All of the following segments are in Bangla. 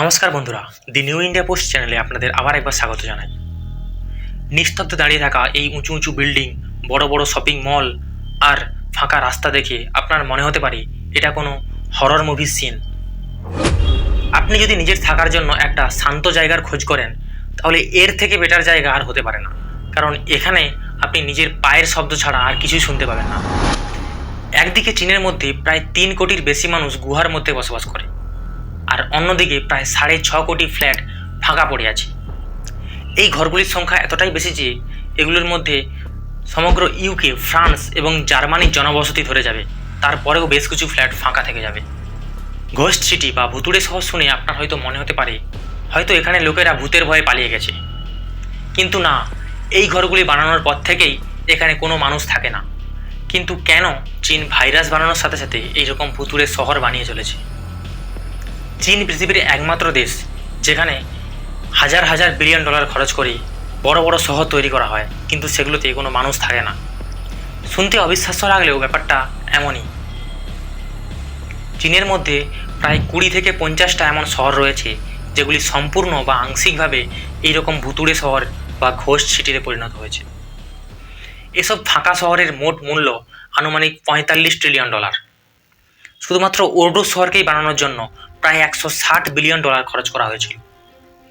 নমস্কার বন্ধুরা, দি নিউ ইন্ডিয়া পোস্ট চ্যানেলে আপনাদের আবার একবার স্বাগত জানাই। নিস্তব্ধ দাঁড়িয়ে থাকা এই উঁচু উঁচু বিল্ডিং, বড় বড় শপিং মল আর ফাঁকা রাস্তা দেখে আপনার মনে হতে পারে এটা কোনো হরর মুভির সিন আপনি যদি নিজের থাকার জন্য একটা শান্ত জায়গার খোঁজ করেন, তাহলে এর থেকে বেটার জায়গা আর হতে পারে না। কারণ এখানে আপনি নিজের পায়ের শব্দ ছাড়া আর কিছুই শুনতে পাবেন না। একদিকে চীনের মধ্যে প্রায় তিন কোটির বেশি মানুষ গুহার মধ্যে বসবাস করে। আর অন্যদিকে প্রায় সাড়ে ছ কোটি ফ্ল্যাট ফাঁকা পড়ে আছে। এই ঘরগুলির সংখ্যা এতটাই বেশি যে এগুলোর মধ্যে সমগ্র ইউকে ফ্রান্স এবং জার্মানির জনবসতি ধরে যাবে। তারপরেও বেশ কিছু ফ্ল্যাট ফাঁকা থেকে যাবে। ঘোস্ট সিটি বা ভুতুড়ে শহর শুনে আপনার হয়তো মনে হতে পারে, হয়তো এখানে লোকেরা ভূতের ভয়ে পালিয়ে গেছে। কিন্তু না, এই ঘরগুলি বানানোর পর থেকেই এখানে কোনো মানুষ থাকে না। কিন্তু কেন চীন ভাইরাস বানানোর সাথে সাথে এইরকম ভুতুড়ে শহর বানিয়ে চলেছে? চীন পৃথিবীর একমাত্র দেশ, যেখানে হাজার হাজার বিলিয়ন ডলার খরচ করে বড় বড় শহর তৈরি করা হয়, কিন্তু সেগুলোতে কোনো মানুষ থাকে না। শুনতে অবিশ্বাস্য লাগলেও ব্যাপারটা এমনই। চীনের মধ্যে প্রায় কুড়ি থেকে পঞ্চাশটা এমন শহর রয়েছে, যেগুলি সম্পূর্ণ বা আংশিকভাবে এইরকম ভুতুড়ে শহর বা ঘোষ সিটিতে পরিণত হয়েছে। এসব ফাঁকা শহরের মোট মূল্য আনুমানিক পঁয়তাল্লিশ ট্রিলিয়ন ডলার। শুধুমাত্র ওর্ডো শহরকেই বানানোর জন্য প্রায় একশো ষাট বিলিয়ন ডলার খরচ করা হয়েছিল।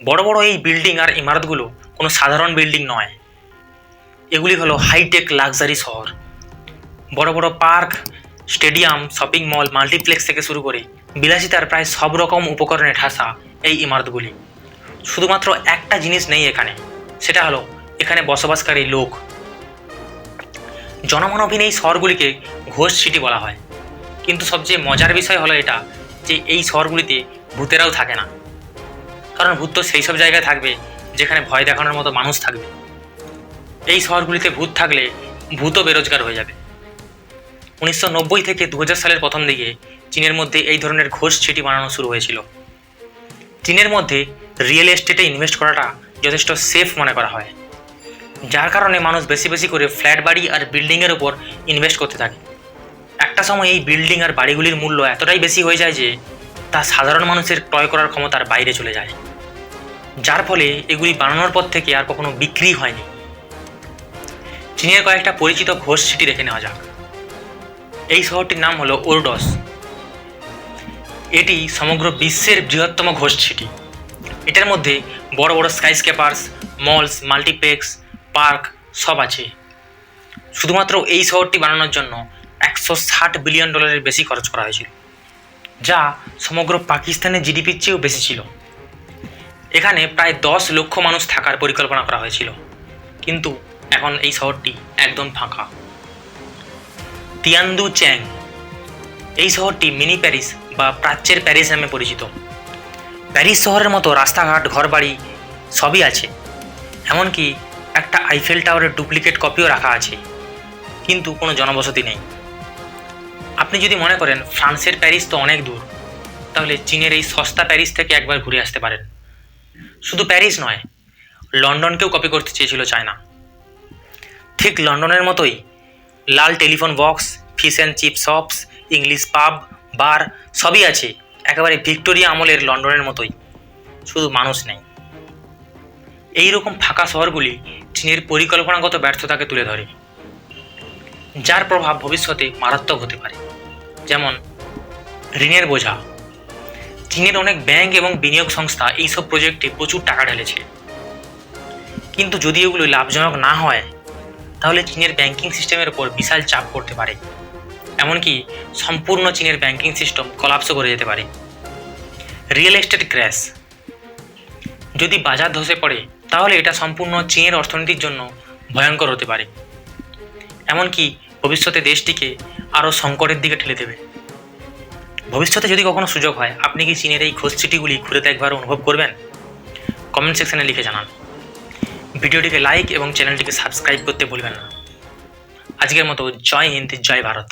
বড় বড় এই বিল্ডিং আর ইমারতগুলো কোনো সাধারণ বিল্ডিং নয়। এগুলি হলো হাইটেক লাক্সারি শহর। বড় বড় park, stadium, shopping mall, multiplex থেকে শুরু করে বিলাসিতার প্রায় সব রকম উপকরণে ঠাসা এই ইমারতগুলি। শুধুমাত্র একটা জিনিস নেই এখানে, সেটা হলো এখানে বসবাসকারী লোক। জনমানবহীন এই শহরগুলিকে ঘোষ সিটি বলা হয়। কিন্তু সবচেয়ে মজার বিষয় হলো এটা যে এই শহরগুলিতে ভূতেরাও থাকে না। কারণ ভূত তো সেই সব জায়গায় থাকবে যেখানে ভয় দেখানোর মতো মানুষ থাকবে। এই শহরগুলিতে ভূত থাকলে ভূতও বেরোজগার হয়ে যাবে। উনিশশো নব্বই থেকে দু হাজার সালের প্রথম দিকে চীনের মধ্যে এই ধরনের ঘোষ সিটি বানানো শুরু হয়েছিল। চীনের মধ্যে রিয়েল এস্টেটে ইনভেস্ট করাটা যথেষ্ট সেফ মনে করা হয়। যার কারণে মানুষ বেশি বেশি করে ফ্ল্যাট বাড়ি আর বিল্ডিংয়ের উপর ইনভেস্ট করতে থাকে। একটা সময় এই বিল্ডিং আর বাড়িগুলির মূল্য এতটাই বেশি হয়ে যায় যে তা সাধারণ মানুষের ক্রয় করার ক্ষমতার বাইরে চলে যায়। যার ফলে এগুলি বানানোর পর থেকে আর কখনো বিক্রি হয়নি। চীনের কয়েকটা পরিচিত ঘোষ সিটি দেখে নেওয়া যাক। এই শহরটির নাম হলো ওরডস। এটি সমগ্র বিশ্বের বৃহত্তম ঘোষ সিটি। এটার মধ্যে বড় বড় স্কাইস্কেপার্স মলস মাল্টিপ্লেক্স পার্ক সব আছে। শুধুমাত্র এই শহরটি বানানোর জন্য একশো ষাট বিলিয়ন ডলারের বেশি খরচ করা হয়েছিল, যা সমগ্র পাকিস্তানের জিডিপির চেয়েও বেশি ছিল। এখানে প্রায় দশ লক্ষ মানুষ থাকার পরিকল্পনা করা হয়েছিল, কিন্তু এখন এই শহরটি একদম ফাঁকা। তিয়ান্দু চ্যাং, এই শহরটি মিনি প্যারিস বা প্রাচ্যের প্যারিস নামে পরিচিত। প্যারিস শহরের মতো রাস্তাঘাট, ঘরবাড়ি সবই আছে, এমনকি একটা আইফেল টাওয়ারের ডুপ্লিকেট কপিও রাখা আছে, কিন্তু কোনো জনবসতি নেই। আপনি যদি মনে করেন ফ্রান্সের প্যারিস তো অনেক দূর, তাহলে চীনের এই সস্তা প্যারিস থেকে একবার ঘুরে আসতে পারেন। শুধু প্যারিস নয়, লন্ডনকেও কপি করতে চেয়েছিল চায়না। ঠিক লন্ডনের মতোই লাল telephone box fish and chip shops English pub bar সবই আছে, একেবারে ভিক্টোরিয়া আমলের লন্ডনের মতোই। শুধু মানুষ নেই। এই রকম ফাঁকা শহরগুলি চীনের পরিকল্পনাগত ব্যর্থতাকে তুলে ধরে, যার প্রভাব ভবিষ্যতে মারাত্মক হতে পারে। যেমন ঋণের বোঝা। চীনের অনেক ব্যাংক এবং বিনিয়োগ সংস্থা এইসব প্রজেক্টে প্রচুর টাকা ঢেলেছে। কিন্তু যদি এগুলো লাভজনক না হয়, তাহলে চীনের ব্যাংকিং সিস্টেমের উপর বিশাল চাপ পড়তে পারে। এমনকি সম্পূর্ণ চীনের ব্যাংকিং সিস্টেম কলাপসও করে যেতে পারে। Real estate crash. যদি বাজার ধসে পড়ে, তাহলে এটা সম্পূর্ণ চীনের অর্থনীতির জন্য ভয়ঙ্কর হতে পারে। এমনকি ভবিষ্যতে দেশটিকে আরও সংকটের দিকে ঠেলে দেবে। ভবিষ্যতে যদি কখনো সুযোগ হয়, আপনি কি চীনের এই খোঁজ চিঠিগুলি ঘুরে দেখবার অনুভব করবেন? কমেন্ট সেকশানে লিখে জানান। ভিডিওটিকে লাইক এবং চ্যানেলটিকে সাবস্ক্রাইব করতে ভুলবেন না। আজকের মতো জয় হিন্দ, জয় ভারত।